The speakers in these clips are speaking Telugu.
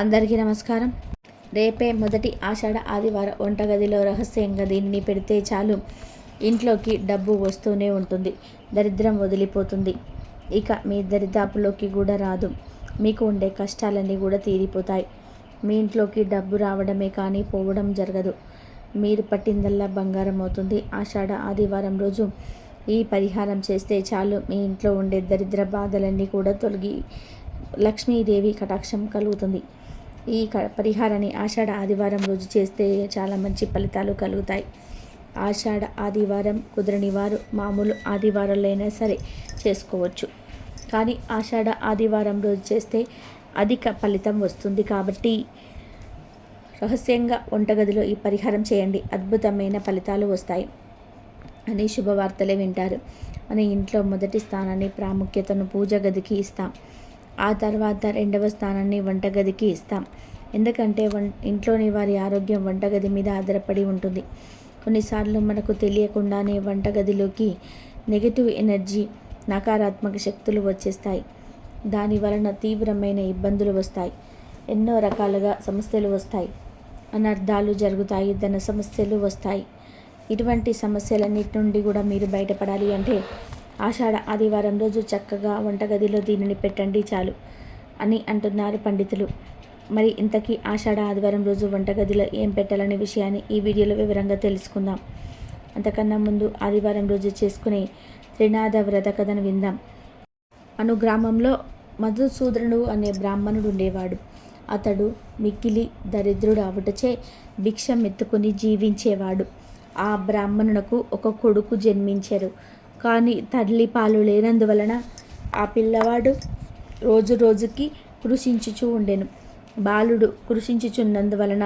అందరికీ నమస్కారం. రేపే మొదటి ఆషాఢ ఆదివారం వంటగదిలో రహస్యంగా దీనిని పెడితే చాలు. ఇంట్లోకి డబ్బు వస్తూనే ఉంటుంది. దరిద్రం వదిలిపోతుంది. ఇక మీ దరిదాపులోకి కూడా రాదు. మీకు ఉండే కష్టాలన్నీ కూడా తీరిపోతాయి. మీ ఇంట్లోకి డబ్బు రావడమే కానీ పోవడం జరగదు. మీరు పట్టిందల్లా బంగారం అవుతుంది. ఆషాఢ ఆదివారం రోజు ఈ పరిహారం చేస్తే చాలు. మీ ఇంట్లో ఉండే దరిద్ర బాధలన్నీ కూడా తొలగి లక్ష్మీదేవి కటాక్షం కలుగుతుంది. ఈ క పరిహారాన్ని ఆషాఢ ఆదివారం రోజు చేస్తే చాలా మంచి ఫలితాలు కలుగుతాయి. ఆషాఢ ఆదివారం కుదరని వారు మామూలు ఆదివారాలైనా సరే చేసుకోవచ్చు. కానీ ఆషాఢ ఆదివారం రోజు చేస్తే అధిక ఫలితం వస్తుంది కాబట్టి రహస్యంగా వంటగదిలో ఈ పరిహారం చేయండి. అద్భుతమైన ఫలితాలు వస్తాయి. అని శుభవార్తలే వింటారు. మన ఇంట్లో మొదటి స్థానాన్ని ప్రాముఖ్యతను పూజ గదికి ఇస్తాం. ఆ తర్వాత రెండవ స్థానాన్ని వంటగదికి ఇస్తాం. ఎందుకంటే వం ఇంట్లోని వారి ఆరోగ్యం వంటగది మీద ఆధారపడి ఉంటుంది. కొన్నిసార్లు మనకు తెలియకుండానే వంటగదిలోకి నెగిటివ్ ఎనర్జీ నకారాత్మక శక్తులు వచ్చేస్తాయి. దాని వలన తీవ్రమైన ఇబ్బందులు వస్తాయి. ఎన్నో రకాలుగా సమస్యలు వస్తాయి. అనర్థాలు జరుగుతాయి ధన సమస్యలు వస్తాయి. ఇటువంటి సమస్యలన్నిటి నుండి కూడా మీరు బయటపడాలి అంటే ఆషాఢ ఆదివారం రోజు చక్కగా వంటగదిలో దీనిని పెట్టండి చాలు అని అంటున్నారు పండితులు. మరి ఇంతకీ ఆషాఢ ఆదివారం రోజు వంటగదిలో ఏం పెట్టాలనే విషయాన్ని ఈ వీడియోలో వివరంగా తెలుసుకుందాం. అంతకన్నా ముందు ఆదివారం రోజు చేసుకునే త్రినాథ వ్రత కథను విందాం. అను గ్రామంలో మధుసూదనుడు అనే బ్రాహ్మణుడు ఉండేవాడు. అతడు మిక్కిలి దరిద్రుడు అవుటచే భిక్షం ఎత్తుకుని జీవించేవాడు. ఆ బ్రాహ్మణునకు ఒక కొడుకు జన్మించారు. కానీ తల్లి పాలు లేనందువలన ఆ పిల్లవాడు రోజు రోజుకి కృషించుచూ ఉండెను. బాలుడు కృషించుచున్నందువలన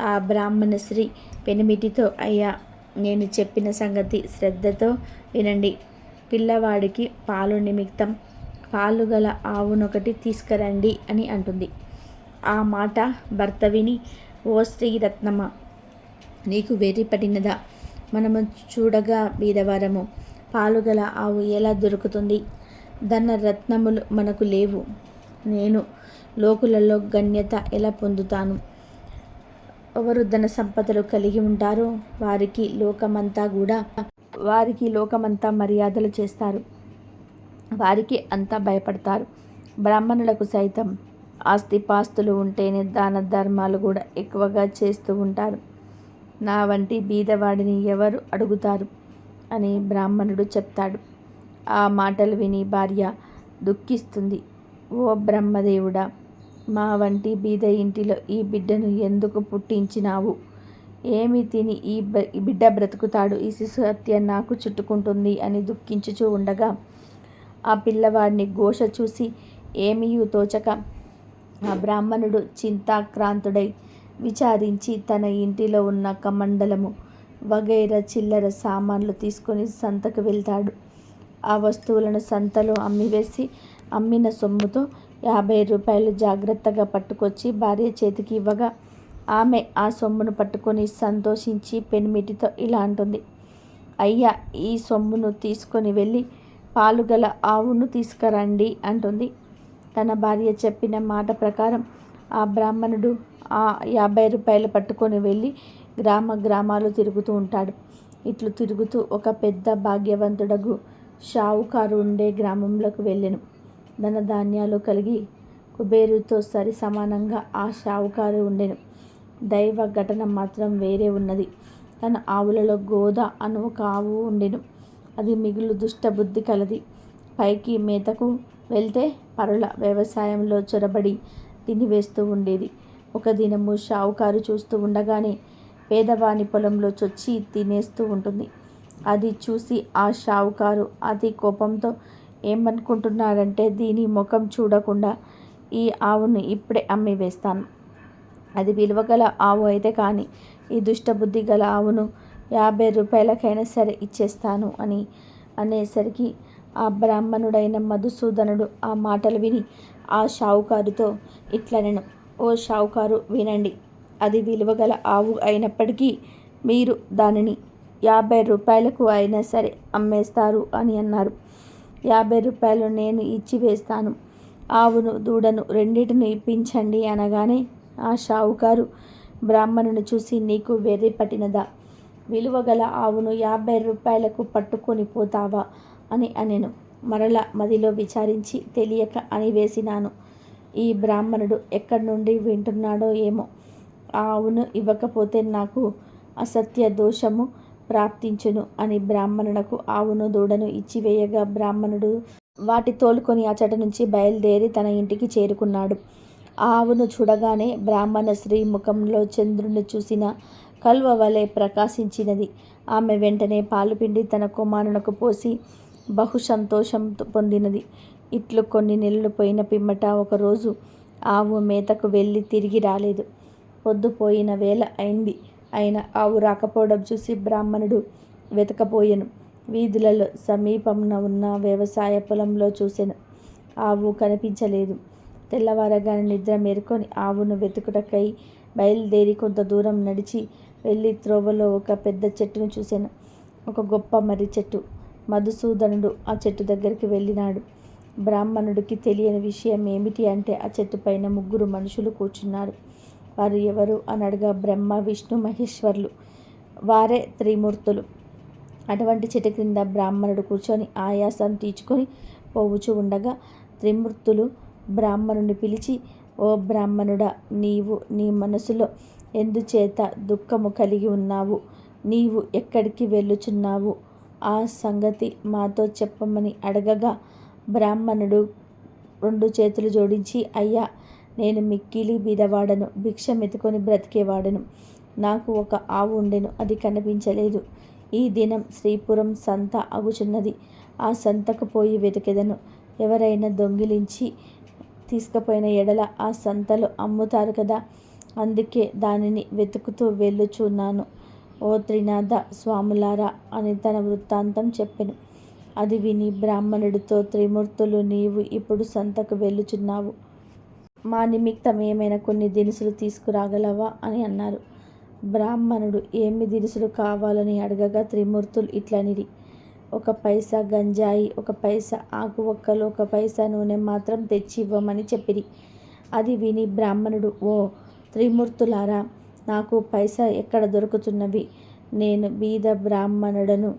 ఆ బ్రాహ్మణ స్త్రీ పెనిమిటితో అయ్యా నేను చెప్పిన సంగతి శ్రద్ధతో వినండి. పిల్లవాడికి పాలు నిమిత్తం పాలు గల ఆవునొకటి తీసుకురండి అని అంటుంది. ఆ మాట భర్త విని ఓ శ్రీరత్నమ్మ నీకు వెర్రి పడినదా మనము చూడగా బీదవారము. పాలుగల ఆవు ఎలా దొరుకుతుంది? ధన రత్నములు మనకు లేవు. నేను లోకులలో గణ్యత ఎలా పొందుతాను? ఎవరు ధన సంపదలు కలిగి ఉంటారో? వారికి లోకమంతా కూడా వారికి లోకమంతా మర్యాదలు చేస్తారు. వారికి అంతా భయపడతారు. బ్రాహ్మణులకు సైతం ఆస్తిపాస్తులు ఉంటేనే దాన ధర్మాలు కూడా ఎక్కువగా చేస్తూ ఉంటారు. నా వంటి బీదవాడిని ఎవరు అడుగుతారు? అని బ్రాహ్మణుడు చెప్తాడు. ఆ మాటలు విని భార్య దుఃఖిస్తుంది. ఓ బ్రహ్మదేవుడా మా వంటి బీద ఇంటిలో ఈ బిడ్డను ఎందుకు పుట్టించినావు? ఏమి తిని ఈ బిడ్డ బ్రతుకుతాడు? ఈ శిశు హత్య నాకు చుట్టుకుంటుంది అని దుఃఖించుచూ ఉండగా ఆ పిల్లవాడిని ఘోష చూసి ఏమీయూ తోచక ఆ బ్రాహ్మణుడు చింతాక్రాంతుడై విచారించి తన ఇంటిలో ఉన్న కమండలము వగైరా చిల్లర సామాన్లు తీసుకొని సంతకు వెళ్తాడు. ఆ వస్తువులను సంతలో అమ్మివేసి అమ్మిన సొమ్ముతో యాభై రూపాయలు జాగ్రత్తగా పట్టుకొచ్చి భార్య చేతికి ఇవ్వగా ఆమె ఆ సొమ్మును పట్టుకొని సంతోషించి పెనిమిటితో ఇలా అంటుంది. అయ్యా ఈ సొమ్మును తీసుకొని వెళ్ళి పాలుగల ఆవును తీసుకురండి అంటుంది. తన భార్య చెప్పిన మాట ప్రకారం ఆ బ్రాహ్మణుడు ఆ యాభై రూపాయలు పట్టుకొని వెళ్ళి గ్రామ గ్రామాలు తిరుగుతూ ఉంటాడు. ఇట్లు తిరుగుతూ ఒక పెద్ద భాగ్యవంతుడగు షావుకారు ఉండే గ్రామంలోకి వెళ్ళెను. ధన ధాన్యాలు కలిగి కుబేరుతో సరి సమానంగా ఆ షావుకారు ఉండెను. దైవ ఘటన మాత్రం వేరే ఉన్నది. తన ఆవులలో గోద అను ఒక ఆవు ఉండెను. అది మిగులు దుష్టబుద్ధి కలది. పైకి మేతకు వెళ్తే పరుల వ్యవసాయంలో చొరబడి తినివేస్తూ ఉండేది. ఒక దినము షావుకారు చూస్తూ ఉండగానే పేదవాని పొలంలో చొచ్చి తినేస్తూ ఉంటుంది. అది చూసి ఆ షావుకారు అతి కోపంతో ఏమనుకుంటున్నాడంటే దీని ముఖం చూడకుండా ఈ ఆవును ఇప్పుడే అమ్మి వేస్తాను. అది విలువగల ఆవు అయితే కానీ ఈ దుష్టబుద్ధి గల ఆవును యాభై రూపాయలకైనా సరే ఇచ్చేస్తాను అని అనేసరికి ఆ బ్రాహ్మణుడైన మధుసూదనుడు ఆ మాటలు విని ఆ షావుకారుతో ఇట్లనను. ఓ షావుకారు వినండి. అది విలువగల ఆవు అయినప్పటికీ మీరు దానిని యాభై రూపాయలకు అయినా సరే అమ్మేస్తారు అని అన్నారు. యాభై రూపాయలు నేను ఇచ్చి వేస్తాను. ఆవును దూడను రెండిటిని ఇప్పించండి అనగానే ఆ షావుకారు బ్రాహ్మణుని చూసి నీకు వెర్రి పట్టినదా? విలువగల ఆవును యాభై రూపాయలకు పట్టుకొని పోతావా అని అనెను. మరల మదిలో విచారించి తెలియక అని వేసినాను ఈ బ్రాహ్మణుడు ఎక్కడి నుండి వింటున్నాడో ఏమో ఆ ఆవును ఇవ్వకపోతే నాకు అసత్య దోషము ప్రాప్తించును అని బ్రాహ్మణునకు ఆవును దూడను ఇచ్చివేయగా బ్రాహ్మణుడు వాటి తోలుకొని అచట నుంచి బయలుదేరి తన ఇంటికి చేరుకున్నాడు. ఆవును చూడగానే బ్రాహ్మణ స్త్రీ ముఖంలో చంద్రుని చూసిన కల్వ వలె ప్రకాశించినది. ఆమె వెంటనే పాలు పిండి తన కుమారునకు పోసి బహు సంతోషం పొందినది. ఇట్లు కొన్ని నెలలు పోయిన పిమ్మట ఒకరోజు ఆవు మేతకు వెళ్ళి తిరిగి రాలేదు. పొద్దుపోయిన వేళ అయింది. అయినా ఆవు రాకపోవడం చూసి బ్రాహ్మణుడు వెతకపోయెను. వీధులలో సమీపంన ఉన్న వ్యవసాయ పొలంలో చూశాను ఆవు కనిపించలేదు. తెల్లవారగానే నిద్ర మేరుకొని ఆవును వెతుకుటకై బయలుదేరి కొంత దూరం నడిచి వెళ్ళి త్రోవలో ఒక పెద్ద చెట్టును చూశాను ఒక గొప్ప మర్రి చెట్టు. మధుసూదనుడు ఆ చెట్టు దగ్గరికి వెళ్ళినాడు. బ్రాహ్మణుడికి తెలియని విషయం ఏమిటి అంటే ఆ చెట్టు పైన ముగ్గురు మనుషులు కూర్చున్నారు. వారు ఎవరు అని అడగా బ్రహ్మ విష్ణు మహేశ్వరులు. వారే త్రిమూర్తులు. అటువంటి చెట్టు క్రింద బ్రాహ్మణుడు కూర్చొని ఆయాసం తీర్చుకొని పోవుచు ఉండగా త్రిమూర్తులు బ్రాహ్మణుని పిలిచి ఓ బ్రాహ్మణుడా నీవు నీ మనసులో ఎందుచేత దుఃఖము కలిగి ఉన్నావు? నీవు ఎక్కడికి వెళ్ళుచున్నావు? ఆ సంగతి మాతో చెప్పమని అడగగా బ్రాహ్మణుడు రెండు చేతులు జోడించి అయ్యా నేను మిక్కిలి బీదవాడను భిక్ష మెతుకొని బ్రతికేవాడను. నాకు ఒక ఆవు ఉండెను అది కనిపించలేదు. ఈ దినం శ్రీపురం సంత అగుచున్నది ఆ సంతకు పోయి వెతికెదను. ఎవరైనా దొంగిలించి తీసుకుపోయిన ఎడల ఆ సంతలో అమ్ముతారు కదా. అందుకే దానిని వెతుకుతూ వెళ్ళుచున్నాను. ఓ త్రినాథ స్వాములారా అని తన వృత్తాంతం చెప్పెను. అది విని బ్రాహ్మణుడితో త్రిమూర్తులు నీవు ఇప్పుడు సంతకు వెళ్ళుచున్నావు. మా నిమిత్తం ఏమైనా కొన్ని దినుసులు తీసుకురాగలవా అని అన్నారు. బ్రాహ్మణుడు ఏమి దినుసులు కావాలని అడగగా త్రిమూర్తులు ఇట్లనిరి ఒక పైసా గంజాయి ఒక పైసా ఆకు ఒక్కలు ఒక పైసా నూనె మాత్రం తెచ్చి ఇవ్వమని చెప్పిరి. అది విని బ్రాహ్మణుడు ఓ త్రిమూర్తులారా నాకు పైసా ఎక్కడ దొరుకుతున్నవి? నేను బీద బ్రాహ్మణుడను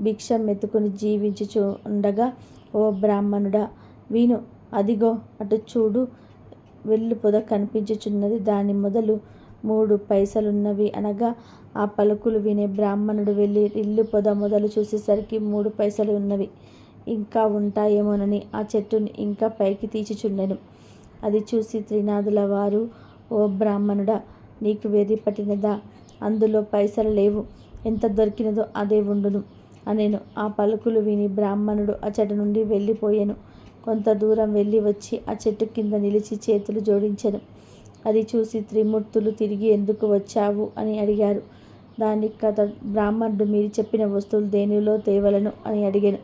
భిక్ష మెతుకుని జీవించుచు ఉండగా ఓ బ్రాహ్మణుడా విను అదిగో అటు చూడు వెళ్ళు పొద కనిపించుచున్నది. దాని మొదలు మూడు పైసలున్నవి. అనగా ఆ పలుకులు వినే బ్రాహ్మణుడు వెళ్ళి ఇల్లు పొద మొదలు చూసేసరికి మూడు పైసలు ఉన్నవి ఇంకా ఉంటాయేమోనని ఆ చెట్టుని ఇంకా పైకి తీచిచుండెను అది చూసి త్రినాథుల వారు ఓ బ్రాహ్మణుడా నీకు వేది పట్టినదా? అందులో పైసలు లేవు. ఎంత దొరికినదో అదే ఉండును అనేను. ఆ పలుకులు విని బ్రాహ్మణుడు అచట నుండి వెళ్ళిపోయాను. కొంత దూరం వెళ్ళి వచ్చి ఆ చెట్టు కింద నిలిచి చేతులు జోడించెను. అది చూసి త్రిమూర్తులు తిరిగి ఎందుకు వచ్చావు అని అడిగారు. దానికి కథ బ్రాహ్మణుడు మీరు చెప్పిన వస్తువులు దేనిలో తేవలను అని అడిగాను.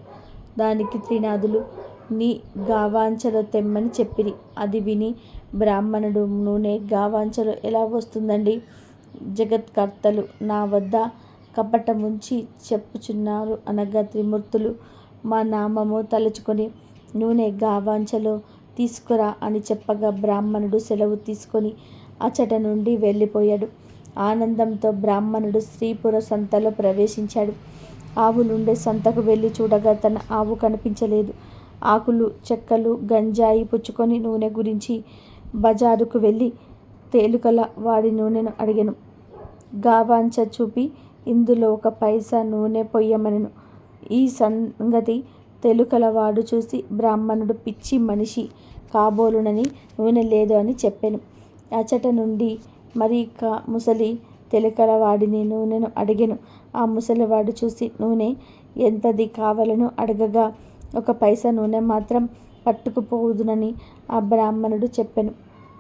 దానికి త్రినాథులు నీ గావాంచలో తెమ్మని చెప్పిరి. అది విని బ్రాహ్మణుడు నూనె గావాంచలో ఎలా వస్తుందండి? జగత్కర్తలు నా వద్ద కపటముంచి చెప్పుచున్నారు అనగా త్రిమూర్తులు మా నామము తలుచుకొని నూనె గావాంచలో తీసుకురా అని చెప్పగా బ్రాహ్మణుడు సెలవు తీసుకొని అచట నుండి వెళ్ళిపోయాడు. ఆనందంతో బ్రాహ్మణుడు శ్రీపుర సంతలో ప్రవేశించాడు. ఆవులుండే సంతకు వెళ్ళి చూడగా తన ఆవు కనిపించలేదు. ఆకులు చెక్కలు గంజాయి పుచ్చుకొని నూనె గురించి బజారుకు వెళ్ళి తేలుకల వాడి నూనెను అడిగాను. గావాంచ చూపి ఇందులో ఒక పైసా నూనె పొయ్యమనెను. ఈ సంగతి తెలుకలవాడు చూసి బ్రాహ్మణుడు పిచ్చి మనిషి కాబోలునని నూనె లేదు అని చెప్పాను. అచట నుండి మరి కా ముసలి తెలుకలవాడిని నూనెను అడిగాను. ఆ ముసలివాడు చూసి నూనె ఎంతది కావాలను అడగగా ఒక పైసా నూనె మాత్రం పట్టుకుపోదునని ఆ బ్రాహ్మణుడు చెప్పాను.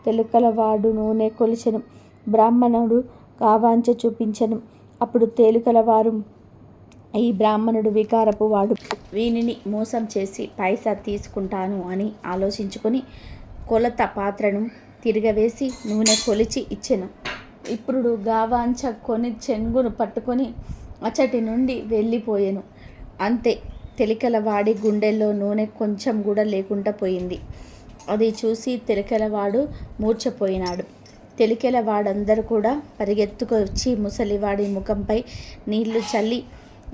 తెలుకలవాడు నూనె కొలిచెను. బ్రాహ్మణుడు కావాంచ చూపించను. అప్పుడు తేలికలవారు ఈ బ్రాహ్మణుడు వికారపు వాడు. వీనిని మోసం చేసి పైసా తీసుకుంటాను అని ఆలోచించుకొని కొలత పాత్రను తిరగవేసి నూనె కొలిచి ఇచ్చెను. ఇప్పుడు గావాంచ కొని చెంగును పట్టుకొని అచ్చటి నుండి వెళ్ళిపోయెను. అంతే తెలికల వాడి గుండెల్లో నూనె కొంచెం కూడా లేకుండా పోయింది. అది చూసి తెలికెలవాడు మూర్చపోయినాడు తెలికెలవాడందరూ కూడా పరిగెత్తుకొచ్చి ముసలివాడి ముఖంపై నీళ్ళు చల్లి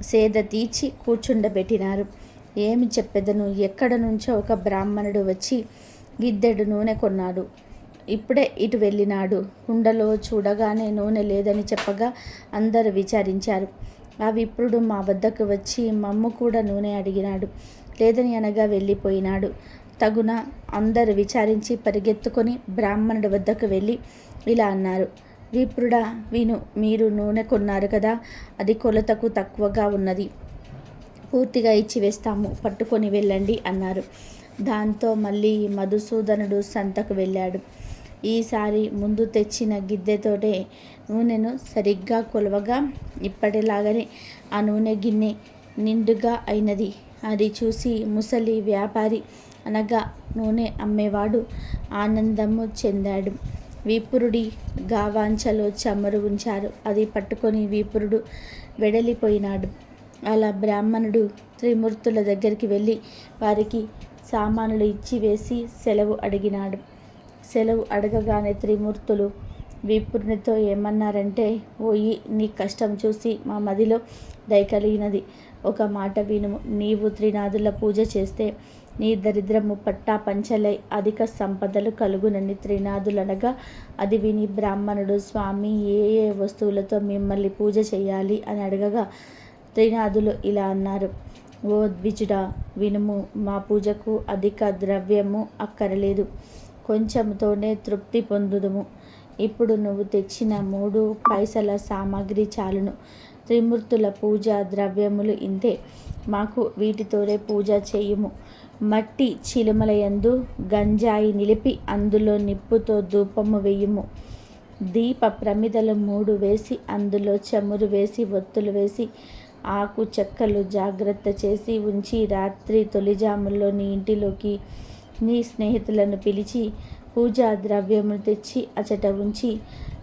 సేద తీర్చి కూర్చుండబెట్టినారు. ఏమి చెప్పెదను? ఎక్కడ నుంచో ఒక బ్రాహ్మణుడు వచ్చి గిద్దెడు నూనె కొన్నాడు. ఇప్పుడే ఇటు వెళ్ళినాడు. కుండలో చూడగానే నూనె లేదని చెప్పగా అందరూ విచారించారు. ఆ విప్రుడు మా వద్దకు వచ్చి మమ్ము కూడా నూనె అడిగినాడు. లేదని అనగా వెళ్ళిపోయినాడు. తగున అందరు విచారించి పరిగెత్తుకొని బ్రాహ్మణుడి వద్దకు వెళ్ళి ఇలా అన్నారు. విప్రుడా విను మీరు నూనె కొన్నారు కదా అది కొలతకు తక్కువగా ఉన్నది. పూర్తిగా ఇచ్చి వేస్తాము పట్టుకొని వెళ్ళండి అన్నారు. దాంతో మళ్ళీ మధుసూదనుడు సంతకు వెళ్ళాడు. ఈసారి ముందు తెచ్చిన గిద్దెతోటే నూనెను సరిగ్గా కొలవగా ఇప్పటిలాగానే ఆ నూనె గిన్నె నిండుగా అయినది. అది చూసి ముసలి వ్యాపారి అనగా నూనె అమ్మేవాడు ఆనందము చెందాడు. వీపురుడి గావాంచలో చమురు ఉంచారు. అది పట్టుకొని వీపురుడు వెడలిపోయినాడు. అలా బ్రాహ్మణుడు త్రిమూర్తుల దగ్గరికి వెళ్ళి వారికి సామానులు ఇచ్చి వేసి సెలవు అడిగినాడు. సెలవు అడగగానే త్రిమూర్తులు వీపురునితో ఏమన్నారంటే ఓయి నీ కష్టం చూసి మా మదిలో దయ కలిగినది. ఒక మాట వినుము నీవు త్రినాథుల పూజ చేస్తే నీ దరిద్రము పట్టా పంచలై అధిక సంపదలు కలుగునని త్రినాథులనగా అది విని బ్రాహ్మణుడు స్వామి ఏ ఏ వస్తువులతో మిమ్మల్ని పూజ చేయాలి అని అడగగా త్రినాథులు ఇలా అన్నారు ఓ ద్విజుడా వినుము మా పూజకు అధిక ద్రవ్యము అక్కరలేదు కొంచెంతోనే తృప్తి పొందుదుము. ఇప్పుడు నువ్వు తెచ్చిన మూడు పైసల సామాగ్రి చాలును. త్రిమూర్తుల పూజ ద్రవ్యములు ఇంతే. మాకు వీటితోనే పూజ చేయుము. మట్టి చిలుమలయందు గంజాయి నిలిపి అందులో నిప్పుతో ధూపము వేయుము. దీప ప్రమిదలు మూడు వేసి అందులో చమురు వేసి ఒత్తులు వేసి ఆకు చెక్కలు జాగ్రత్త చేసి ఉంచి రాత్రి తొలిజాముల్లో నీ ఇంటిలోకి నీ స్నేహితులను పిలిచి పూజా ద్రవ్యములు తెచ్చి అచట ఉంచి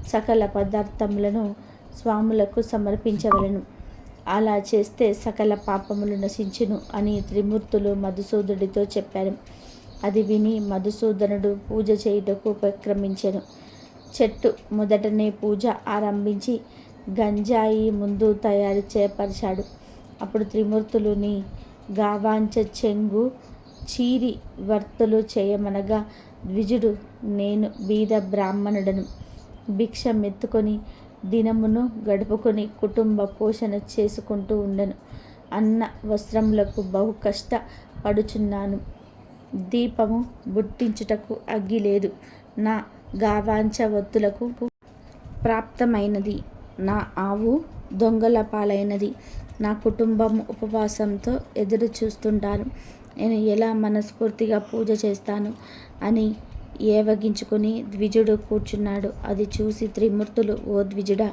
సకల పదార్థములను స్వాములకు సమర్పించవలను. అలా చేస్తే సకల పాపములు నశించును అని త్రిమూర్తులు మధుసూదుడితో చెప్పారు. అది విని మధుసూదనుడు పూజ చేయుటకు ఉపక్రమించెను. చెట్టు మొదటనే పూజ ఆరంభించి గంజాయి ముందు తయారు చేపరిచాడు. అప్పుడు త్రిమూర్తులుని గావాంచ చెంగు చీరి వర్తలు చేయమనగా ద్విజుడు నేను బీద బ్రాహ్మణుడను. భిక్ష మెత్తుకొని దినమును గడుపుకొని కుటుంబ పోషణ చేసుకుంటూ ఉండను. అన్న వస్త్రములకు బహు కష్ట పడుచున్నాను దీపము బుట్టించుటకు అగ్గి లేదు నా గావాంచ ఒత్తులకు ప్రాప్తమైనది. నా ఆవు దొంగల పాలైనది. నా కుటుంబం ఉపవాసంతో ఎదురు చూస్తుంటారు నేను ఎలా మనస్ఫూర్తిగా పూజ చేస్తాను అని ఏవగించుకుని ద్విజుడు కూర్చున్నాడు. అది చూసి త్రిమూర్తులు ఓ ద్విజుడా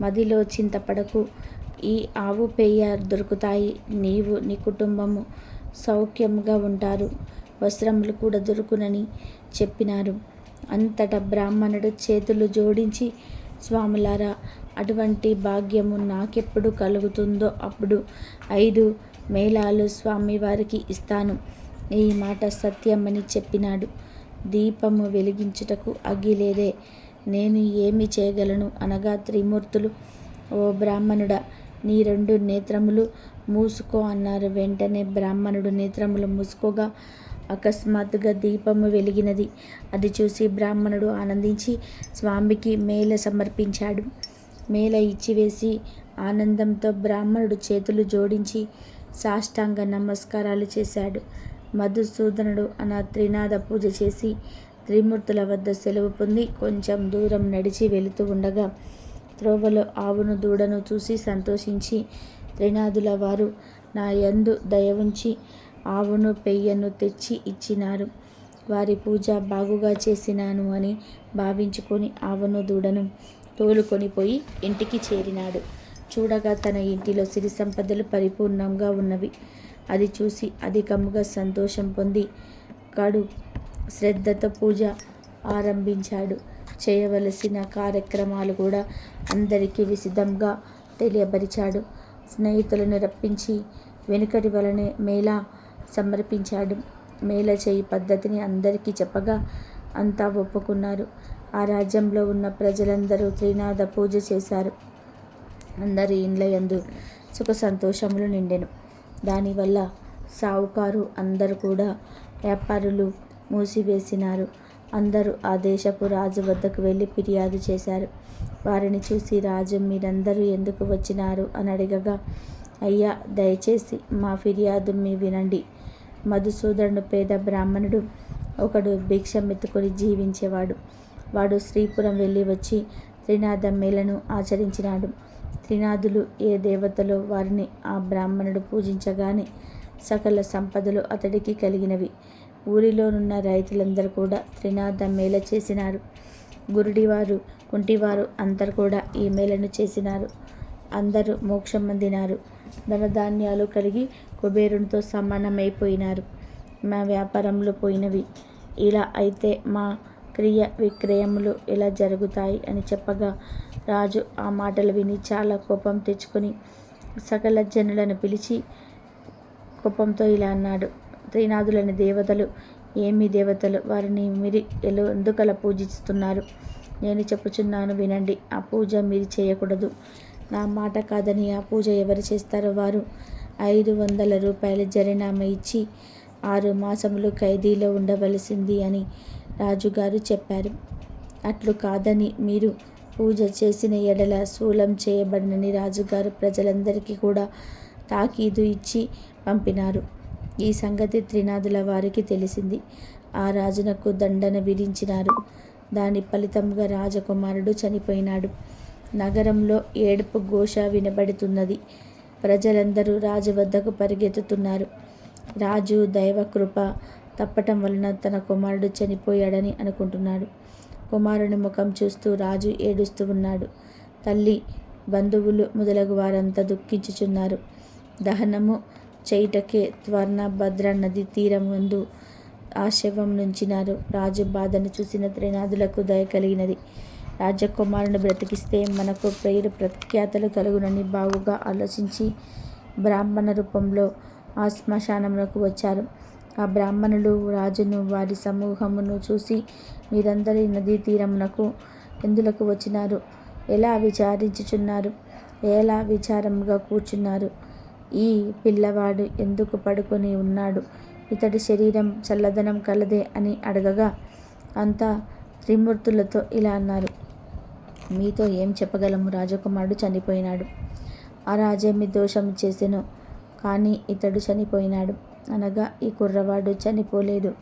మదిలో చింతపడకు. ఈ ఆవు పేయ దొరుకుతాయి. నీవు నీ కుటుంబము సౌఖ్యముగా ఉంటారు. వస్త్రములు కూడా దొరుకునని చెప్పినారు. అంతటా బ్రాహ్మణుడు చేతులు జోడించి స్వాములారా అటువంటి భాగ్యము నాకెప్పుడు కలుగుతుందో అప్పుడు ఐదు మేళాలు స్వామివారికి ఇస్తాను. ఈ మాట సత్యమని చెప్పినాడు. దీపము వెలిగించుటకు అగ్గిలేదే. నేను ఏమి చేయగలను? అనగా త్రిమూర్తులు ఓ బ్రాహ్మణుడా నీ రెండు నేత్రములు మూసుకో అన్నారు. వెంటనే బ్రాహ్మణుడు నేత్రములు మూసుకోగా అకస్మాత్తుగా దీపము వెలిగినది. అది చూసి బ్రాహ్మణుడు ఆనందించి స్వామికి మేల సమర్పించాడు. మేల ఇచ్చివేసి ఆనందంతో బ్రాహ్మణుడు చేతులు జోడించి సాష్టాంగ నమస్కారాలు చేశాడు. మధుసూదనుడు అన్న త్రినాథ పూజ చేసి త్రిమూర్తుల వద్ద సెలవు పొంది కొంచెం దూరం నడిచి వెళుతూ ఉండగా త్రోవలో ఆవును దూడను చూసి సంతోషించి త్రినాథుల వారు నా యందు దయ ఉంచి ఆవును పెయ్యను తెచ్చి ఇచ్చినారు. వారి పూజ బాగుగా చేసినాను అని భావించుకొని ఆవును దూడను తోలుకొని పోయి ఇంటికి చేరినాడు. చూడగా తన ఇంటిలో సిరి సంపదలు పరిపూర్ణంగా ఉన్నవి. అది చూసి అధికముగా సంతోషం పొంది కడు శ్రద్ధతో పూజ ఆరంభించాడు. చేయవలసిన కార్యక్రమాలు కూడా అందరికీ విసిద్ధంగా తెలియపరిచాడు. స్నేహితులను రప్పించి వెనుకటి వలనే మేళా సమర్పించాడు. మేల చేయి పద్ధతిని అందరికీ చెప్పగా అంతా ఒప్పుకున్నారు. ఆ రాజ్యంలో ఉన్న ప్రజలందరూ త్రినాథ పూజ చేశారు. అందరి ఇండ్లయందు సుఖ సంతోషములు నిండెను. దానివల్ల సావుకారు అందరూ కూడా వ్యాపారులు మూసివేసినారు. అందరూ ఆ దేశపు రాజు వద్దకు వెళ్ళి ఫిర్యాదు చేశారు. వారిని చూసి రాజు మీరందరూ ఎందుకు వచ్చినారు? అని అడగగా అయ్యా దయచేసి మా ఫిర్యాదు మీ వినండి. మధుసూదనుడు పేద బ్రాహ్మణుడు ఒకడు భిక్షమెత్తుకొని జీవించేవాడు. వాడు శ్రీపురం వెళ్ళి వచ్చి త్రినాథ మేళను ఆచరించినాడు. త్రినాథులు ఏ దేవతలో వారిని ఆ బ్రాహ్మణుడు పూజించగానే సకల సంపదలు అతడికి కలిగినవి. ఊరిలోనున్న రైతులందరూ కూడా త్రినాథ మేళ చేసినారు. గురుడివారు కుంటివారు అందరు కూడా ఈ మేళను చేసినారు. అందరూ మోక్షం అందినారు. ధనధాన్యాలు కలిగి కుబేరునితో సమానమైపోయినారు. మా వ్యాపారంలో పోయినవి. ఇలా అయితే మా క్రియ విక్రయములు ఎలా జరుగుతాయి అని చెప్పగా రాజు ఆ మాటలు విని చాలా కోపం తెచ్చుకొని సకల జనులను పిలిచి కోపంతో ఇలా అన్నాడు. త్రినాథులని దేవతలు ఏమి దేవతలు వారిని మీరు ఎలా ఎందుకలా పూజిస్తున్నారు? నేను చెప్పుచున్నాను వినండి ఆ పూజ మీరు చేయకూడదు. నా మాట కాదని ఆ పూజ ఎవరు చేస్తారో వారు ఐదు వందల రూపాయల జరినామా ఇచ్చి ఆరు మాసములు ఖైదీలో ఉండవలసింది అని రాజుగారు చెప్పారు. అట్లు కాదని మీరు పూజ చేసిన ఎడల శూలం చేయబడినని రాజుగారు ప్రజలందరికీ కూడా తాకీదు ఇచ్చి పంపినారు. ఈ సంగతి త్రినాథుల వారికి తెలిసింది. ఆ రాజునకు దండన విధించినారు. దాని ఫలితంగా రాజకుమారుడు చనిపోయినాడు. నగరంలో ఏడుపు ఘోష వినబడుతున్నది. ప్రజలందరూ రాజు వద్దకు పరిగెత్తుతున్నారు. రాజు దైవకృప తప్పటం వలన తన కుమారుడు చనిపోయాడని అనుకుంటున్నాడు. కుమారుని ముఖం చూస్తూ రాజు ఏడుస్తూ ఉన్నాడు. తల్లి బంధువులు మొదలగు వారంతా దుఃఖించుచున్నారు. దహనము చేయుటకే త్వర్ణ భద్ర నది తీరం ముందు ఆ శవం నుంచినారు. రాజు బాధను చూసిన త్రినాథులకు దయ కలిగినది. రాజకుమారుని బ్రతికిస్తే మనకు పేరు ప్రఖ్యాతలు కలుగునని బాగుగా ఆలోచించి బ్రాహ్మణ రూపంలో ఆ శ్మశానమునకు వచ్చారు. ఆ బ్రాహ్మణులు రాజును వారి సమూహమును చూసి మీరందరి నదీ తీరమునకు ఎందులకు వచ్చినారు? ఎలా విచారించుచున్నారు? ఎలా విచారముగా కూర్చున్నారు? ఈ పిల్లవాడు ఎందుకు పడుకొని ఉన్నాడు? ఇతడి శరీరం చల్లదనం కలదే అని అడగగా అంతా త్రిమూర్తులతో ఇలా అన్నారు. మీతో ఏం చెప్పగలము? రాజకుమారుడు చనిపోయినాడు. ఆ రాజేమి దోషం చేసెను. కానీ ఇతడు చనిపోయినాడు. అనగా ఈ కుర్రవాడు చనిపోలేదు.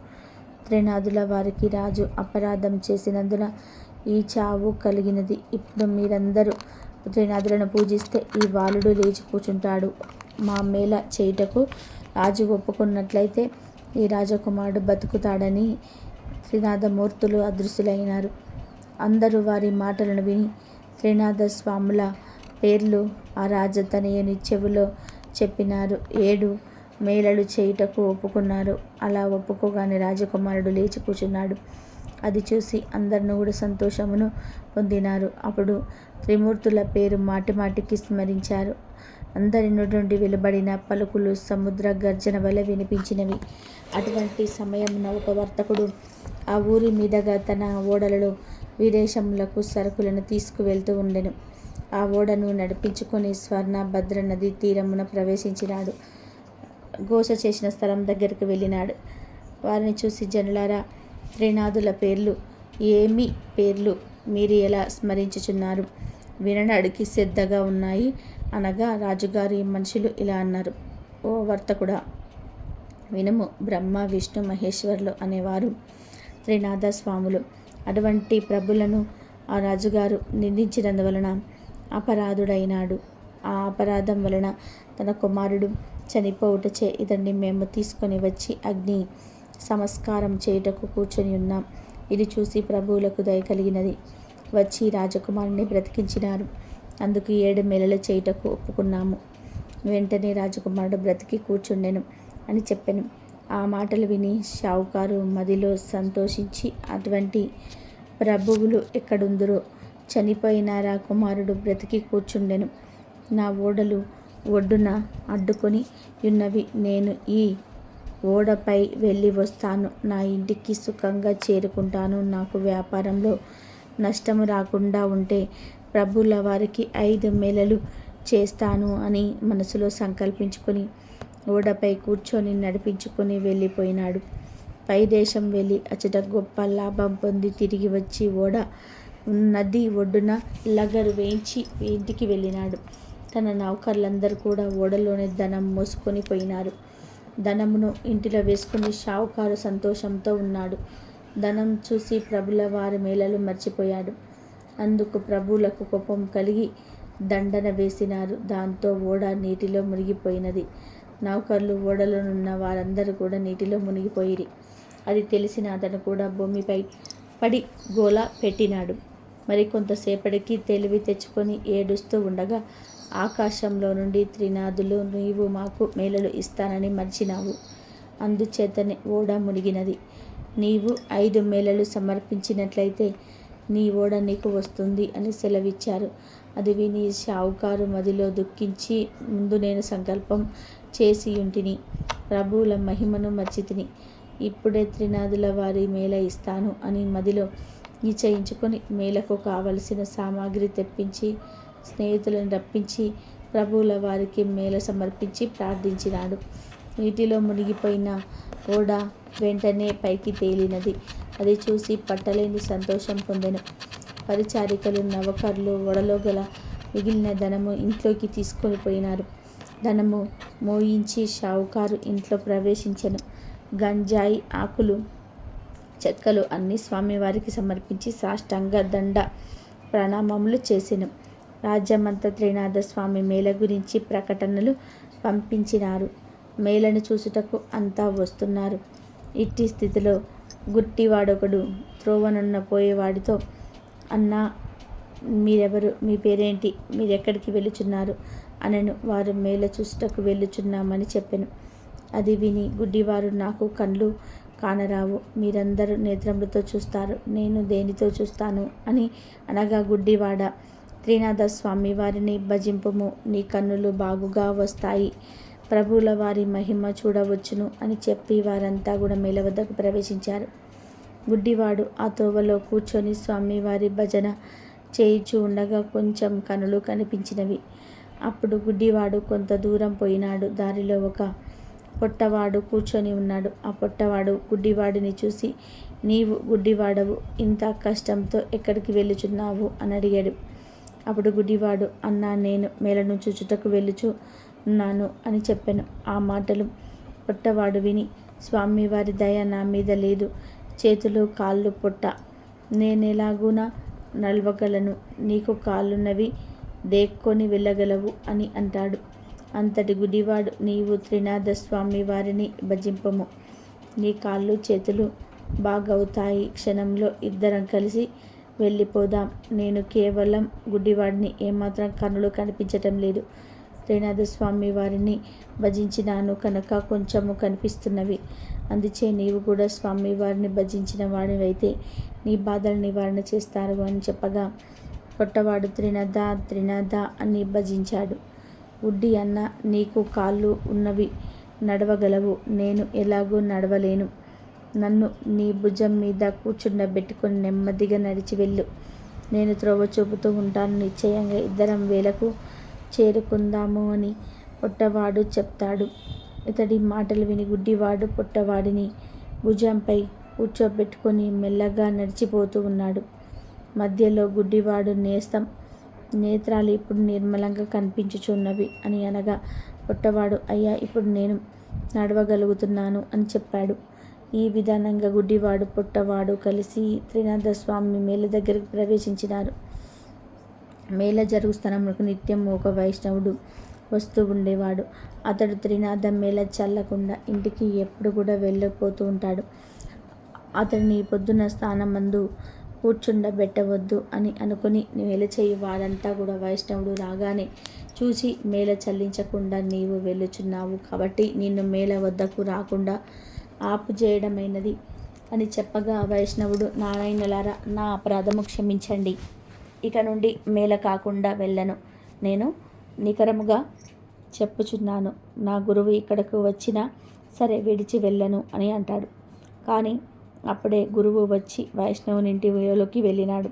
త్రినాథుల వారికి రాజు అపరాధం చేసినందున ఈ చావు కలిగినది. ఇప్పుడు మీరందరూ త్రినాథులను పూజిస్తే ఈ బాలుడు లేచి కూర్చుంటాడు. మా మేళ చేయుటకు రాజు ఒప్పుకున్నట్లయితే ఈ రాజకుమారుడు బతుకుతాడని త్రినాథమూర్తులు అదృశ్యులైనారు. అందరూ వారి మాటలను విని త్రినాథ స్వాముల పేర్లు ఆ రాజతనయుని చెవిలో చెప్పినారు. ఏడు మేళలు చేయుటకు ఒప్పుకున్నారు. అలా ఒప్పుకోగానే రాజకుమారుడు లేచి కూర్చున్నాడు అది చూసి అందరిని కూడా సంతోషమును పొందినారు. అప్పుడు త్రిమూర్తుల పేరు మాటి మాటికి స్మరించారు. అందరి నుండి వెలువడిన పలుకులు సముద్ర గర్జన వలె వినిపించినవి. అటువంటి సమయమున ఒక వర్తకుడు ఆ ఊరి మీదగా తన ఓడలలో విదేశములకు సరుకులను తీసుకువెళ్తూ ఉండెను. ఆ ఓడను నడిపించుకొని స్వర్ణ భద్ర నది తీరమున ప్రవేశించినాడు. ఘోష చేసిన స్థలం దగ్గరికి వెళ్ళినాడు. వారిని చూసి జనులారా త్రినాథుల పేర్లు ఏమి పేర్లు మీరు ఎలా స్మరించుచున్నారు? వినడానికి శ్రద్ధగా ఉన్నాయి. అనగా రాజుగారి మనుషులు ఇలా అన్నారు. ఓ వర్తకుడా వినము బ్రహ్మ విష్ణు మహేశ్వర్లు అనేవారు త్రినాథ స్వాములు అటువంటి ప్రభులను ఆ రాజుగారు నిందించినందువలన అపరాధుడైనాడు. ఆ అపరాధం వలన తన కుమారుడు చనిపోవుటచే ఇతన్ని మేము తీసుకొని వచ్చి అగ్ని సంస్కారం చేయుటకు కూర్చొని ఉన్నాం. ఇది చూసి ప్రభువులకు దయ కలిగినది. వచ్చి రాజకుమారుని బ్రతికించినారు. అందుకు ఏడు మెలలు చేయుటకు ఒప్పుకున్నాము. వెంటనే రాజకుమారుడు బ్రతికి కూర్చుండెను అని చెప్పాను. ఆ మాటలు విని షావుకారు మదిలో సంతోషించి అటువంటి ప్రభువులు ఎక్కడుందరో? చనిపోయినారా కుమారుడు బ్రతికి కూర్చుండెను. నా ఓడలు ఒడ్డున అడ్డుకొని ఉన్నవి నేను ఈ ఓడపై వెళ్ళి వస్తాను. నా ఇంటికి సుఖంగా చేరుకుంటాను. నాకు వ్యాపారంలో నష్టము రాకుండా ఉంటే ప్రభుల వారికి ఐదు మేలలు చేస్తాను అని మనసులో సంకల్పించుకొని ఓడపై కూర్చొని నడిపించుకొని వెళ్ళిపోయినాడు. పై దేశం వెళ్ళి అచట గొప్ప లాభం పొంది తిరిగి వచ్చి ఓడ నది ఒడ్డున లగరు వేయించి ఇంటికి వెళ్ళినాడు. తన నౌకర్లందరూ కూడా ఓడలోనే ధనం మోసుకొని పోయినారు. ధనమును ఇంటిలో వేసుకుని షావుకారు సంతోషంతో ఉన్నాడు. ధనం చూసి ప్రభుల వారి మేళలు మర్చిపోయాడు. అందుకు ప్రభువులకు కోపం కలిగి దండన వేసినారు. దాంతో ఓడ నీటిలో మునిగిపోయినది. నౌకర్లు ఓడలోనున్న వారందరూ కూడా నీటిలో మునిగిపోయిరి. అది తెలిసిన అతను కూడా భూమిపై పడి గోల పెట్టినాడు. మరి కొంతసేపటికి తెలివి తెచ్చుకొని ఏడుస్తూ ఉండగా ఆకాశంలో నుండి త్రినాదులు నీవు మాకు మేళలు ఇస్తానని మర్చినావు. అందుచేతనే ఓడ మునిగినది. నీవు ఐదు మేళలు సమర్పించినట్లయితే నీ ఓడ నీకు వస్తుంది అని సెలవిచ్చారు. అది విని షావుకారు మదిలో దుఃఖించి ముందు నేను సంకల్పం చేసి ఉంటిని ప్రభువుల మహిమను మర్చితిని. ఇప్పుడే త్రినాదుల వారి మేళ ఇస్తాను అని మదిలో నిశ్చయించుకొని మేళకు కావలసిన సామాగ్రి తెప్పించి స్నేహితులను రప్పించి ప్రభువుల వారికి మేళ సమర్పించి ప్రార్థించినాడు. నీటిలో మునిగిపోయిన ఓడ వెంటనే పైకి తేలినది. అది చూసి పట్టలేని సంతోషం పొందెను. పరిచారికలు నవకర్లు ఓడలో గల మిగిలిన ధనము ఇంట్లోకి తీసుకొని పోయినారు. ధనము మోయించి షావుకారు ఇంట్లో ప్రవేశించను. గంజాయి ఆకులు చెక్కలు అన్ని స్వామివారికి సమర్పించి సాష్టాంగ దండ ప్రణామములు చేసెను. రాజ్యమంత త్రినాథస్వామి మేళ గురించి ప్రకటనలు పంపించినారు. మేళను చూసుటకు అంతా వస్తున్నారు. ఇట్టి స్థితిలో గుట్టివాడొకడు త్రోవనున్న పోయేవాడితో అన్నా మీరెవరు? మీ పేరేంటి? మీరెక్కడికి వెళ్ళుచున్నారు అనను. వారు మేళ చూసుటకు వెళ్ళుచున్నామని చెప్పాను. అది విని గుడ్డివారు నాకు కళ్ళు కానరావు. మీరందరూ నేత్రములతో చూస్తారు. నేను దేనితో చూస్తాను అని అనగా గుడ్డివాడ త్రినాథ స్వామి వారిని భజింపుము. నీ కన్నులు బాగుగా వస్తాయి. ప్రభువుల వారి మహిమ చూడవచ్చును అని చెప్పి వారంతా కూడా మేళ వద్దకు ప్రవేశించారు. గుడ్డివాడు ఆ తోవలో కూర్చొని స్వామివారి భజన చేయిచూ ఉండగా కొంచెం కనులు కనిపించినవి. అప్పుడు గుడ్డివాడు కొంత దూరం పోయినాడు. దారిలో ఒక పొట్టవాడు కూర్చొని ఉన్నాడు. ఆ పొట్టవాడు గుడ్డివాడిని చూసి నీవు గుడ్డివాడవు. ఇంత కష్టంతో ఎక్కడికి వెళ్ళుచున్నావు? అని అడిగాడు. అప్పుడు గుడివాడు అన్నా నేను మేలను చూచుటకు వెళ్ళుచు ఉన్నాను అని చెప్పాను. ఆ మాటలు పొట్టవాడు విని స్వామివారి దయ నా మీద లేదు. చేతులు కాళ్ళు పొట్ట. నేనెలాగునా నడవగలను. నీకు కాళ్ళున్నవి దేక్కొని వెళ్ళగలవు అని అంటాడు. అంతటి గుడివాడు నీవు త్రినాథ స్వామి వారిని భజింపము. నీ కాళ్ళు చేతులు బాగవుతాయి. క్షణంలో ఇద్దరం కలిసి వెళ్ళిపోదాం. నేను కేవలం గుడ్డివాడిని ఏమాత్రం కన్నులు కనిపించటం లేదు. శ్రీనాథ స్వామి వారిని భజించినాను కనుక కొంచెము కనిపిస్తున్నవి. అందుచే నీవు కూడా స్వామి వారిని భజించిన వాడివైతే నీ బాధలు నివారణ చేస్తారు అని చెప్పగా పొట్టవాడు త్రినద త్రినద అని భజించాడు. ఉడ్డి అన్న నీకు కాళ్ళు ఉన్నవి నడవగలవు. నేను ఎలాగూ నడవలేను. నన్ను నీ భుజం మీద కూర్చుండబెట్టుకుని నెమ్మదిగా నడిచి వెళ్ళు. నేను త్రోవ చూపుతూ ఉంటాను. నిశ్చయంగా ఇద్దరం వేలకు చేరుకుందాము అని పొట్టవాడు చెప్తాడు. ఇతడి మాటలు విని గుడ్డివాడు పొట్టవాడిని భుజంపై కూర్చోబెట్టుకొని మెల్లగా నడిచిపోతూ ఉన్నాడు. మధ్యలో గుడ్డివాడు నేస్తం. నేత్రాలు ఇప్పుడు నిర్మలంగా కనిపించుచున్నవి అని అనగా పొట్టవాడు అయ్యా ఇప్పుడు నేను నడవగలుగుతున్నాను అని చెప్పాడు. ఈ విధానంగా గుడ్డివాడు పుట్టవాడు కలిసి త్రినాథ స్వామి మేళ దగ్గరికి ప్రవేశించినారు. మేళ జరుగు స్థలములకు నిత్యం ఒక వైష్ణవుడు వస్తూ ఉండేవాడు. అతడు త్రినాథ మేళ చల్లకుండా ఇంటికి ఎప్పుడు కూడా వెళ్ళిపోతూ ఉంటాడు. అతడిని పొద్దున్న స్థానం మందు కూర్చుండబెట్టవద్దు అని అనుకుని మేల చేయి వాడంతా కూడా వైష్ణవుడు రాగానే చూసి మేళ చల్లించకుండా నీవు వెళ్ళుచున్నావు కాబట్టి నిన్ను మేళ వద్దకు రాకుండా ఆపు చేయడమైనది అని చెప్పగా వైష్ణవుడు నారాయణలారా నా అపరాధము క్షమించండి. ఇక నుండి మేల కాకుండా వెళ్ళను. నేను నికరముగా చెప్పుచున్నాను. నా గురువు ఇక్కడకు వచ్చిన సరే విడిచి వెళ్ళను అని అంటాడు. కానీ అప్పుడే గురువు వచ్చి వైష్ణవుని ఇంటిలోకి వెళ్ళినాడు.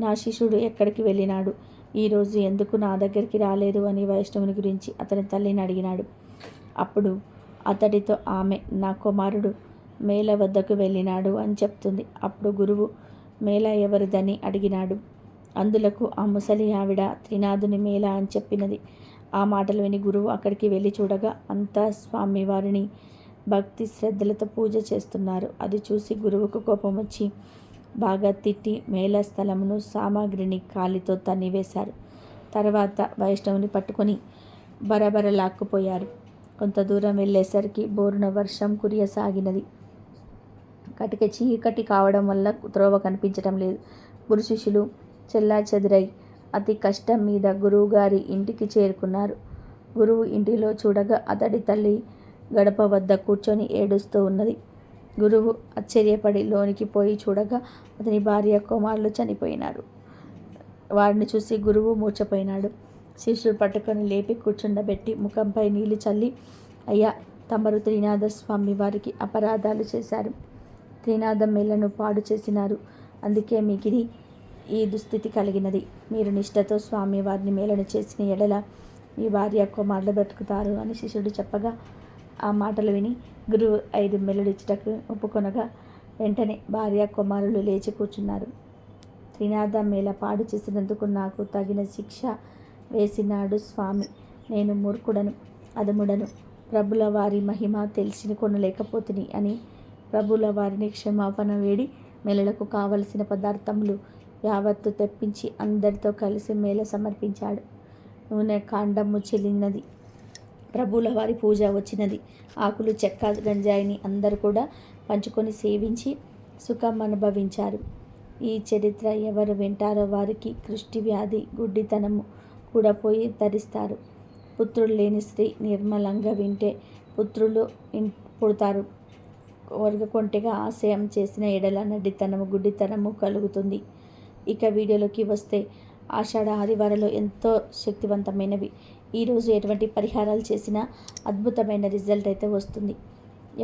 నా శిష్యుడు ఎక్కడికి వెళ్ళినాడు? ఈరోజు ఎందుకు నా దగ్గరికి రాలేదు? అని వైష్ణవుని గురించి అతని తల్లిని అడిగినాడు. అప్పుడు అతడితో ఆమె నా కుమారుడు మేల వద్దకు వెళ్ళినాడు అని చెప్తుంది. అప్పుడు గురువు మేళ ఎవరిదని అడిగినాడు. అందులకు ఆ ముసలి ఆవిడ త్రినాథుని మేళ అని చెప్పినది. ఆ మాటలు విని గురువు అక్కడికి వెళ్ళి చూడగా అంతా స్వామివారిని భక్తి శ్రద్ధలతో పూజ చేస్తున్నారు. అది చూసి గురువుకు కోపం వచ్చి బాగా తిట్టి మేళ స్థలమును సామాగ్రిని కాలితో తన్నివేశారు. తర్వాత వైష్ణవుని పట్టుకొని బరబర లాక్కుపోయారు. కొంత దూరం వెళ్ళేసరికి బోరున వర్షం కురియసాగినది కటిక చీకటి కావడం వల్ల త్రోవ కనిపించడం లేదు. గురు శిష్యులు చెల్లా చెదిరై అతి కష్టం మీద గురువుగారి ఇంటికి చేరుకున్నారు. గురువు ఇంటిలో చూడగా అతడి తల్లి గడప వద్ద కూర్చొని ఏడుస్తూ ఉన్నది. గురువు ఆశ్చర్యపడి లోనికి పోయి చూడగా అతని భార్య కుమారులు చనిపోయినారు. వారిని చూసి గురువు మూర్చపోయినాడు శిష్యుడు పట్టుకొని లేపి కూర్చుండబెట్టి ముఖంపై నీళ్ళు చల్లి అయ్యా తమరు త్రినాథ స్వామి వారికి అపరాధాలు చేశారు. త్రినాథం మేళ్ళను పాడు చేసినారు. అందుకే మీకిది ఈ దుస్థితి కలిగినది. మీరు నిష్ఠతో స్వామి వారిని మేలను చేసిన ఎడల మీ భార్య కుమారులు బ్రతుకుతారు అని శిష్యుడు చెప్పగా ఆ మాటలు విని గురువు ఐదు మెల్లుడిచ్చుటకు ఒప్పుకొనగా వెంటనే భార్య కుమారులు లేచి కూర్చున్నారు. త్రినాథ మేళ పాడు చేసినందుకు నాకు తగిన శిక్ష వేసినాడు స్వామి. నేను మూర్ఖుడను అదముడను ప్రభుల వారి మహిమ తెలిసిన కొనలేకపోతుని అని ప్రభుల వారిని క్షమాపణ వేడి మెలలకు కావలసిన పదార్థములు యావత్తు తెప్పించి అందరితో కలిసి మేళ సమర్పించాడు. నూనె కాండము చెల్లినది. ప్రభుల వారి పూజ వచ్చినది. ఆకులు చెక్క గంజాయిని అందరూ కూడా పంచుకొని సేవించి సుఖం అనుభవించారు. ఈ చరిత్ర ఎవరు వింటారో వారికి కృష్టి వ్యాధి గుడ్డితనము కూడా పోయి ధరిస్తారు. పుత్రులు లేని స్త్రీ నిర్మలంగా వింటే పుత్రులు పుడతారు. కొంటెగా ఆశయం చేసిన ఎడల నడ్డితనము గుడ్డితనము కలుగుతుంది. ఇక వీడియోలోకి వస్తే ఆషాఢ ఆదివారంలో ఎంతో శక్తివంతమైనవి. ఈరోజు ఎటువంటి పరిహారాలు చేసినా అద్భుతమైన రిజల్ట్ అయితే వస్తుంది.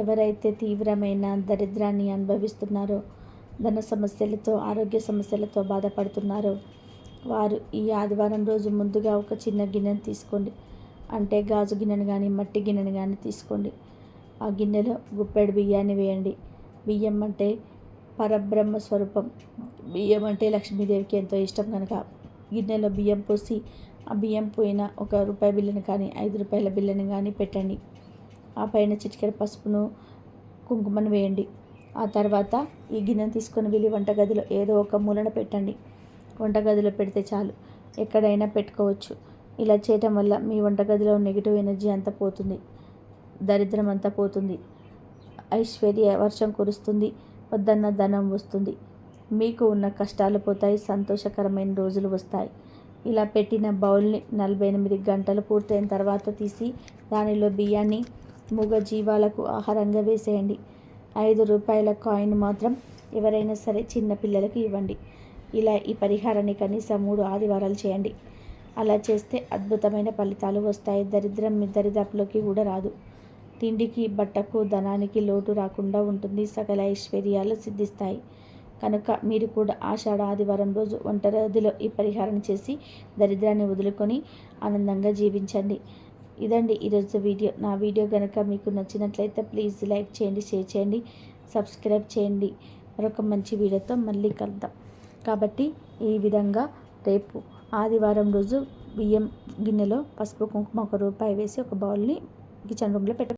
ఎవరైతే తీవ్రమైన దరిద్రాన్ని అనుభవిస్తున్నారో ధన సమస్యలతో ఆరోగ్య సమస్యలతో బాధపడుతున్నారో వారు ఈ ఆదివారం రోజు ముందుగా ఒక చిన్న గిన్నెను తీసుకోండి. అంటే గాజు గిన్నెను కానీ మట్టి గిన్నెను కానీ తీసుకోండి. ఆ గిన్నెలో గుప్పెడు బియ్యాన్ని వేయండి. బియ్యం అంటే పరబ్రహ్మ స్వరూపం. బియ్యం అంటే లక్ష్మీదేవికి ఎంతో ఇష్టం కనుక గిన్నెలో బియ్యం పోసి ఆ బియ్యం పోయిన ఒక రూపాయి బిల్లుని కానీ ఐదు రూపాయల బిల్లుని కానీ పెట్టండి. ఆ పైన చిటికెడ పసుపును కుంకుమను వేయండి. ఆ తర్వాత ఈ గిన్నెను తీసుకొని వెళ్ళి వంటగదిలో ఏదో ఒక మూలన పెట్టండి. వంటగదిలో పెడితే చాలు. ఎక్కడైనా పెట్టుకోవచ్చు. ఇలా చేయటం వల్ల మీ వంటగదిలో నెగిటివ్ ఎనర్జీ అంతా పోతుంది. దరిద్రం అంతా పోతుంది. ఐశ్వర్య వర్షం కురుస్తుంది. వద్దన్న ధనం వస్తుంది. మీకు ఉన్న కష్టాలు పోతాయి. సంతోషకరమైన రోజులు వస్తాయి. ఇలా పెట్టిన బౌల్ని నలభై ఎనిమిది గంటలు పూర్తయిన తర్వాత తీసి దానిలో బియ్యాన్ని మూగ జీవాలకు ఆహారంగా వేసేయండి. ఐదు రూపాయల కాయిన్ మాత్రం ఎవరైనా సరే చిన్నపిల్లలకు ఇవ్వండి. ఇలా ఈ పరిహారాన్ని కనీసం మూడు ఆదివారాలు చేయండి. అలా చేస్తే అద్భుతమైన ఫలితాలు వస్తాయి. దరిద్రం మీ దరిదాపులోకి కూడా రాదు. తిండికి బట్టకు ధనానికి లోటు రాకుండా ఉంటుంది. సకల ఐశ్వర్యాలు సిద్ధిస్తాయి. కనుక మీరు కూడా ఆషాఢ ఆదివారం రోజు ఒంటరిదిలో ఈ పరిహారం చేసి దరిద్రాన్ని వదులుకొని ఆనందంగా జీవించండి. ఇదండి ఈరోజు వీడియో. నా వీడియో కనుక మీకు నచ్చినట్లయితే ప్లీజ్ లైక్ చేయండి షేర్ చేయండి సబ్స్క్రైబ్ చేయండి. మరొక మంచి వీడియోతో మళ్ళీ కలుద్దాం. కాబట్టి ఈ విధంగా రేపు ఆదివారం రోజు బియ్యం గిన్నెలో పసుపు కుంకుమ ఒక రూపాయి వేసి ఒక బౌల్ని కిచెన్ రూమ్లో పెట్ట